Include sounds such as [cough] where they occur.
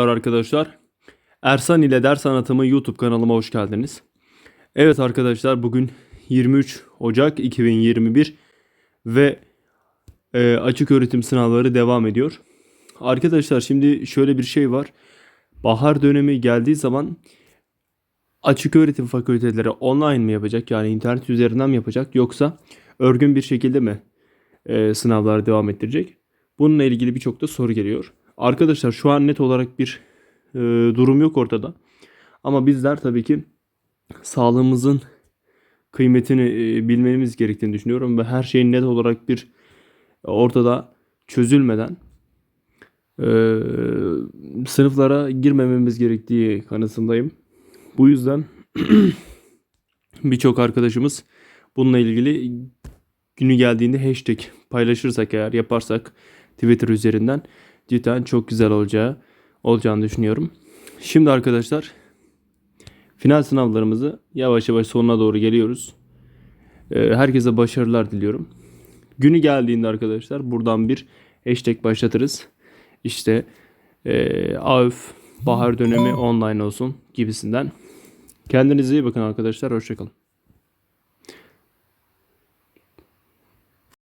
Merhabalar arkadaşlar. Ersan ile Ders Anlatımı YouTube kanalıma hoş geldiniz. Evet arkadaşlar bugün 23 Ocak 2021 ve e, açık öğretim sınavları devam ediyor. Arkadaşlar şimdi şöyle bir şey var. Bahar dönemi geldiği zaman açık öğretim fakülteleri online mi yapacak? Yani internet üzerinden mi yapacak? Yoksa örgün bir şekilde mi e, sınavlar devam ettirecek? Bununla ilgili birçok da soru geliyor. Arkadaşlar şu an net olarak bir e, durum yok ortada. Ama bizler tabii ki sağlığımızın kıymetini e, bilmemiz gerektiğini düşünüyorum ve her şeyin net olarak bir ortada çözülmeden e, sınıflara girmememiz gerektiği kanısındayım. Bu yüzden [clears throat] birçok arkadaşımız bununla ilgili günü geldiğinde hashtag paylaşırsak eğer yaparsak Twitter üzerinden cidden çok güzel olacağı olacağını düşünüyorum. Şimdi arkadaşlar final sınavlarımızı yavaş yavaş sonuna doğru geliyoruz. Ee, Herkese başarılar diliyorum. Günü geldiğinde arkadaşlar buradan bir hashtag başlatırız. İşte e, AÖF bahar dönemi online olsun gibisinden. Kendinize iyi bakın arkadaşlar. Hoşçakalın.